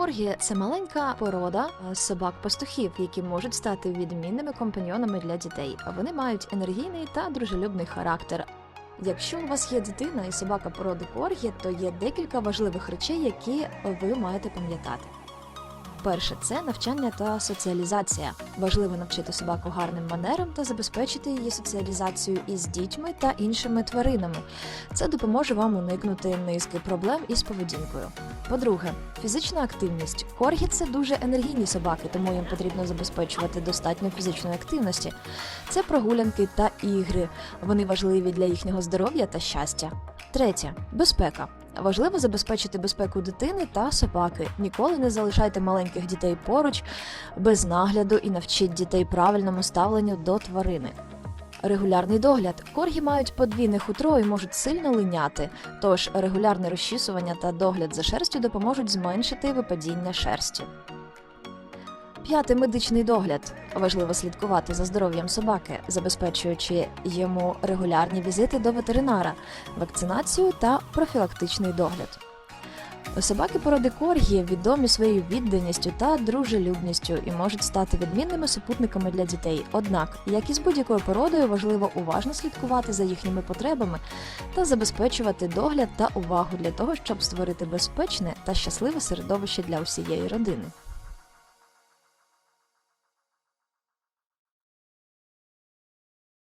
Коргі це маленька порода е, собак-пастухів, які можуть стати відмінними компаньйонами для дітей. Вони мають енергійний та дружелюбний характер. Якщо у вас є дитина і собака породи Коргі, то є декілька важливих речей, які ви маєте пам'ятати. Перше це навчання та соціалізація. Важливо навчити собаку гарним манерам та забезпечити її соціалізацію із дітьми та іншими тваринами. Це допоможе вам уникнути низки проблем із поведінкою. По-друге, фізична активність. Коргі це дуже енергійні собаки, тому їм потрібно забезпечувати достатньо фізичної активності. Це прогулянки та ігри. Вони важливі для їхнього здоров'я та щастя. Третє безпека. Важливо забезпечити безпеку дитини та собаки. Ніколи не залишайте маленьких дітей поруч без нагляду і навчіть дітей правильному ставленню до тварини. Регулярний догляд. Коргі мають подвійне хутро і можуть сильно линяти, тож регулярне розчісування та догляд за шерстю допоможуть зменшити випадіння шерсті. П'яте медичний догляд. Важливо слідкувати за здоров'ям собаки, забезпечуючи йому регулярні візити до ветеринара, вакцинацію та профілактичний догляд. Собаки породи коргі відомі своєю відданістю та дружелюбністю і можуть стати відмінними супутниками для дітей. Однак, як і з будь-якою породою, важливо уважно слідкувати за їхніми потребами та забезпечувати догляд та увагу для того, щоб створити безпечне та щасливе середовище для усієї родини.